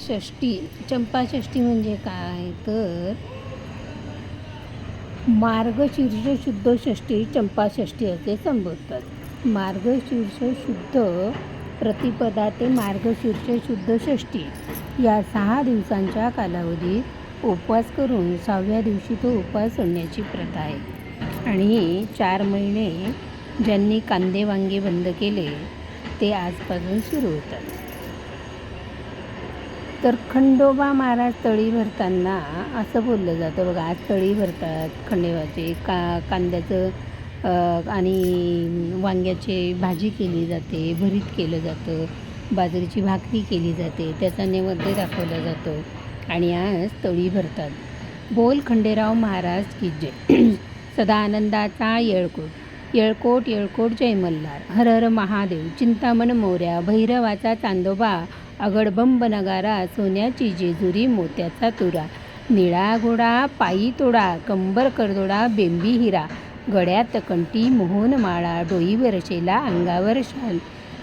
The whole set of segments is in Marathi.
षष्टी चंपाषष्ठी म्हणजे काय? तर मार्गशीर्ष शुद्ध षष्टी चंपाषष्ठी असे संबोधतात. मार्गशीर्ष शुद्ध प्रतिपदा ते मार्गशीर्ष शुद्ध षष्टी या सहा दिवसांच्या कालावधीत उपवास करून सहाव्या दिवशी तो उपवास सोडण्याची प्रथा आहे. आणि चार महिने ज्यांनी कांदे वांगे बंद केले ते आजपासून सुरू होतात. तर खंडोबा महाराज तळी भरताना असं बोललं जातं. बघा आज तळी भरतात खंडोबाचे. का कांद्याचं आणि वांग्याची भाजी केली जाते भरीत केलं जातं बाजरीची भाकरी केली जाते त्याचा नैवेद्य दाखवला जातो आणि आज तळी भरतात. बोल खंडेराव महाराज की जय. सदा आनंदाचा येळकोट. येळकोट येळकोट जय मल्हार. हर हर महादेव. चिंतामण मोऱ्या भैरवाचा चांदोबा. अगडबंब नगारा सोन्याची जेजुरी मोत्याचा तुरा. निळा घोडा पायी तोडा कंबर करदोडा बेंबी हिरा. गड्यात कंटी मोहन माळा डोईवर शेला अंगावर शाल.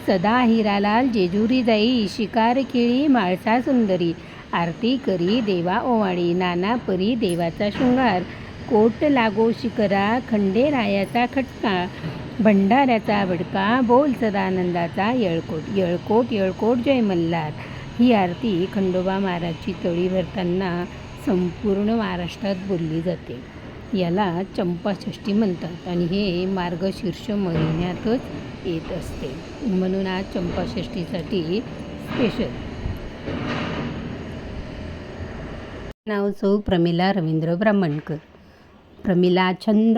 सदा हिरालाल जेजुरी जाई शिकार केळी माळसा सुंदरी. आरती करी देवा ओवाळी नाना परी देवाचा शृंगार. कोट लागो शिकरा खंडेरायाचा खटका. भंडाऱ्याचा बडका बोल सदानंदाचा येळकोट येळकोट येळकोट जय मल्हार. ही आरती खंडोबा महाराजची तळी भरताना संपूर्ण महाराष्ट्रात बोलली जाते. याला चंपाषष्ठी म्हणतात आणि हे मार्गशीर्ष महिन्यातच येत असते. म्हणून आज चंपाषष्ठीसाठी स्पेशल नाव सौ प्रमिला रवींद्र ब्राह्मणकर. प्रमिला छंद